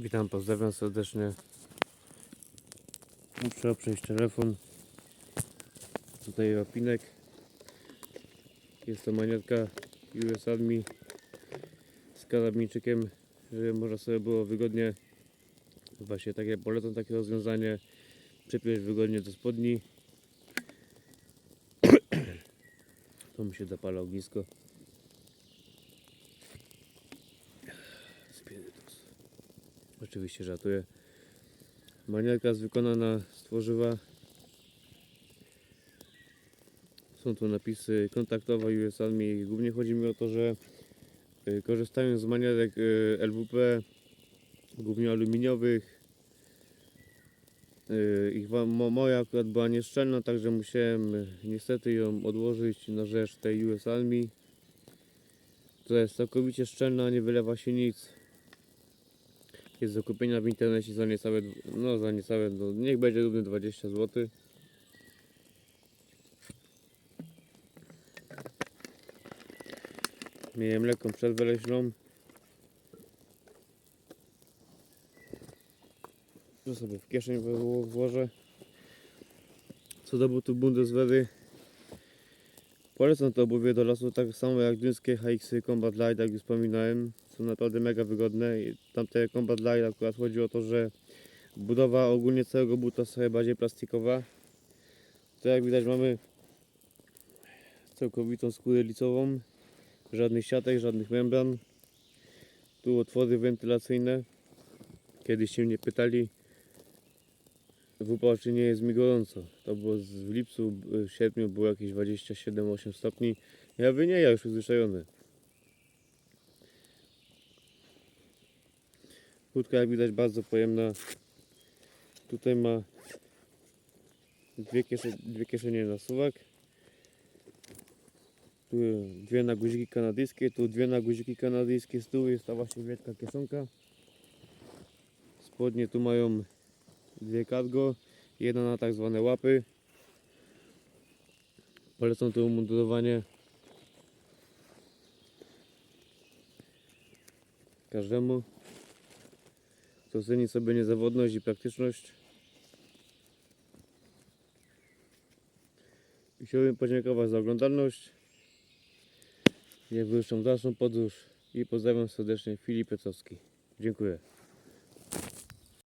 Witam, pozdrawiam serdecznie. Muszę przejść telefon. Tutaj opinek. Jest to manietka US Army z karabinczykiem, żeby można sobie było wygodnie, właśnie takie polecam takie rozwiązanie, przypiąć wygodnie do spodni. To mi się zapala ognisko. Oczywiście żartuję. Manierka jest wykonana z tworzywa. Są tu napisy kontaktowe US Army. Głównie chodzi mi o to, że y, korzystając z manierek y, LWP, głównie aluminiowych, y, ich moja akurat była nieszczelna, także musiałem niestety ją odłożyć na rzecz tej US Army, która jest całkowicie szczelna, nie wylewa się nic jest do kupienia w internecie za niecałe, no za niecałe, no niech będzie równy 20 zł. Miałem lekką przerwę leśną. To sobie w kieszeń wło- włożę. Co do butów Bundeswehry. Polecam to obuwie do lasu tak samo jak duńskie HX Combat Light, jak już wspominałem. Są naprawdę mega wygodne. I tamte Combat Light akurat chodzi o to, że budowa ogólnie całego buta jest bardziej plastikowa. To jak widać mamy całkowitą skórę licową. Żadnych siatek, żadnych membran. Tu otwory wentylacyjne. Kiedyś się mnie pytali w upał czy nie jest mi gorąco. To było w lipcu, w sierpniu było jakieś 27-8 stopni. Ja mówię, nie, ja już przyzwyczajony. Kurtka jak widać bardzo pojemna. Tutaj ma dwie, kiesze, dwie kieszenie na suwak. Tu dwie na guziki kanadyjskie, tu dwie na guziki kanadyjskie. Z tyłu jest ta właśnie wielka kieszonka. Spodnie tu mają dwie cargo, jedna na tak zwane łapy. Polecam to umundurowanie każdemu, kto ceni sobie niezawodność i praktyczność. I Chciałbym podziękować za oglądalność. Jak wyruszam dalszą podróż i pozdrawiam serdecznie Filip. Dziękuję.